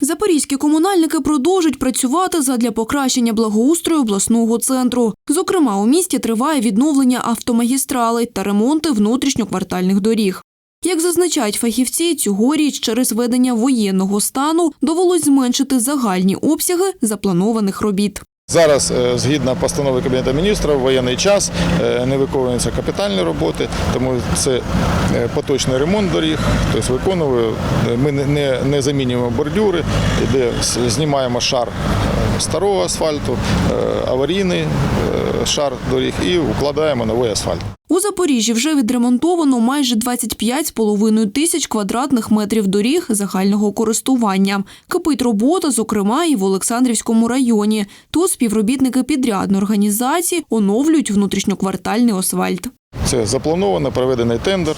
Запорізькі комунальники продовжують працювати задля покращення благоустрою обласного центру. Зокрема, у місті триває відновлення автомагістралей та ремонти внутрішньоквартальних доріг. Як зазначають фахівці, цьогоріч через введення воєнного стану довелось зменшити загальні обсяги запланованих робіт. Зараз, е, згідно постанови Кабінету міністрів, воєнний час е, не виконуються капітальні роботи, тому це е, поточний ремонт доріг, тобто виконуємо. Ми не- не, замінюємо бордюри, де знімаємо шар старого асфальту, аварійний шар доріг і укладаємо новий асфальт. У Запоріжжі вже відремонтовано майже 25,5 тисяч квадратних метрів доріг загального користування. Кипить робота, зокрема, і в Олександрівському районі. Тут співробітники підрядної організації оновлюють внутрішньоквартальний асфальт. Це заплановано, проведений тендер.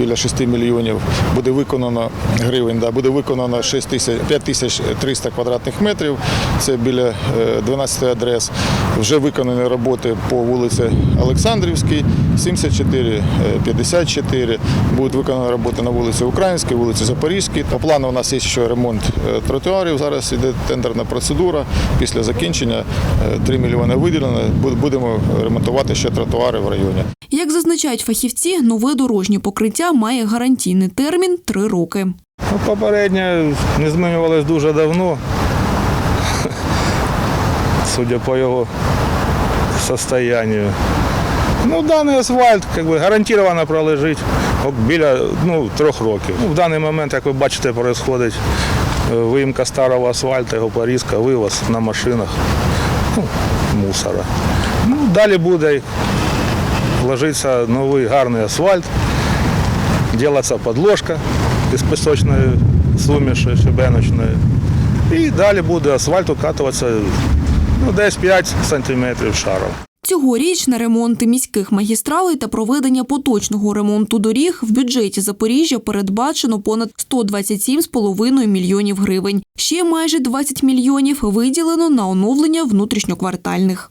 Е, Біля 6 мільйонів буде виконано гривень, да, буде виконано 6 тисяч, 5 тисяч 300 квадратних метрів. Це біля е, 12 адрес. Вже виконані роботи по вулиці Олександрівській, 74, е, 54. Будуть виконані роботи на вулиці Українській, вулиці Запорізькій. По плану у нас є ще ремонт е, тротуарів. Зараз іде тендерна процедура. Після закінчення е, 3 мільйони виділено. Будемо ремонтувати ще тротуари в районі. Як зазначають фахівці, нове дорожнє покриття має гарантійний термін – три роки. Ну, попереднє не змінювалось дуже давно. Судя по його состоянию. Ну, даний асфальт как би, гарантовано пролежить біля ну, трьох років. Ну, в даний момент, як ви бачите, відбувається виїмка старого асфальту, його порізка, вивоз на машинах ну, мусора. Ну, далі буде ложиться новий гарний асфальт, делаться подложка із пісочної суміші щебеночної. І далі буде асфальт укатуватися ну, десь 5 сантиметрів шаром. Цьогоріч на ремонти міських магістралей та проведення поточного ремонту доріг в бюджеті Запоріжжя передбачено понад 127,5 мільйонів гривень. Ще майже 20 мільйонів виділено на оновлення внутрішньоквартальних.